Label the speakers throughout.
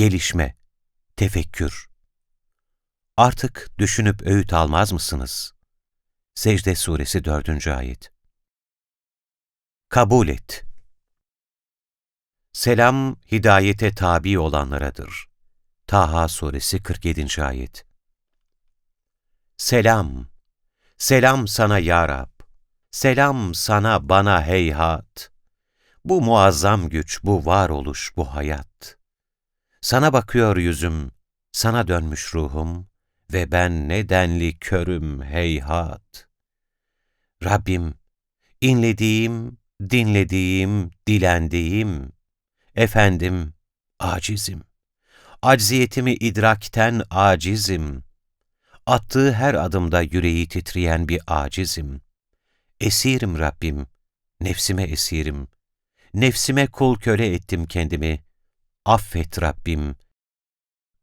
Speaker 1: gelişme, tefekkür. Artık düşünüp öğüt almaz mısınız? Secde Suresi 4. Ayet Kabul et. Selam, hidayete tabi olanlaradır. Taha Suresi 47. Ayet Selam, selam sana ya Rab. Selam sana bana heyhat. Bu muazzam güç, bu varoluş, bu hayat. Sana bakıyor yüzüm, sana dönmüş ruhum ve ben nedenli körüm heyhat. Rabbim, inlediğim, dinlediğim, dilendiğim, efendim, acizim. Acziyetimi idrakten acizim. Attığı her adımda yüreği titreyen bir acizim. Esirim Rabbim, nefsime esirim. Nefsime kul köle ettim kendimi. Affet Rabbim.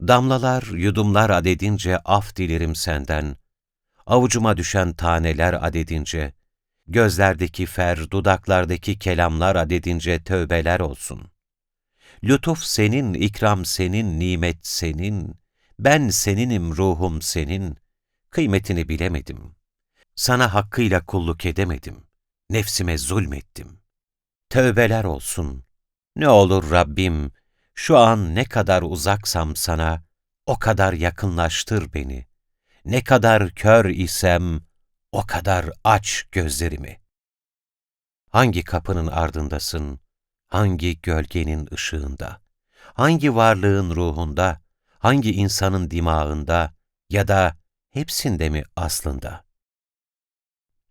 Speaker 1: Damlalar, yudumlar adedince af dilerim senden. Avucuma düşen taneler adedince, gözlerdeki fer, dudaklardaki kelamlar adedince tövbeler olsun. Lütuf senin, ikram senin, nimet senin, ben seninim, ruhum senin, kıymetini bilemedim. Sana hakkıyla kulluk edemedim, nefsime zulmettim. Tövbeler olsun. Ne olur Rabbim, şu an ne kadar uzaksam sana, o kadar yakınlaştır beni. Ne kadar kör isem, o kadar aç gözlerimi. Hangi kapının ardındasın, hangi gölgenin ışığında, hangi varlığın ruhunda, hangi insanın dimağında ya da hepsinde mi aslında?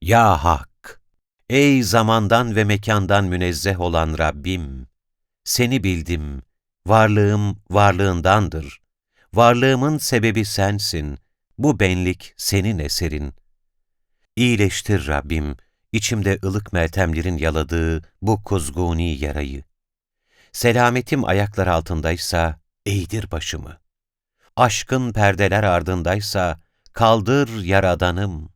Speaker 1: Ya Hak! Ey zamandan ve mekandan münezzeh olan Rabbim! Seni bildim, varlığım varlığındandır. Varlığımın sebebi sensin, bu benlik senin eserin. İyileştir Rabbim, içimde ılık meltemlerin yaladığı bu kuzguni yarayı. Selametim ayaklar altındaysa eğdir başımı. Aşkın perdeler ardındaysa kaldır yaradanım.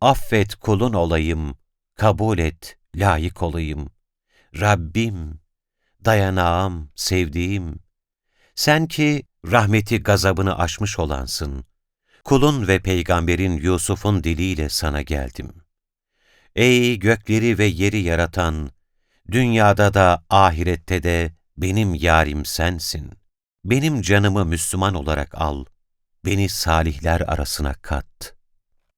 Speaker 1: Affet kulun olayım, kabul et, layık olayım. Rabbim, dayanağım, sevdiğim, sen ki rahmeti gazabını aşmış olansın, kulun ve peygamberin Yusuf'un diliyle sana geldim. Ey gökleri ve yeri yaratan, dünyada da ahirette de benim yarim sensin. Benim canımı Müslüman olarak al, beni salihler arasına kat.''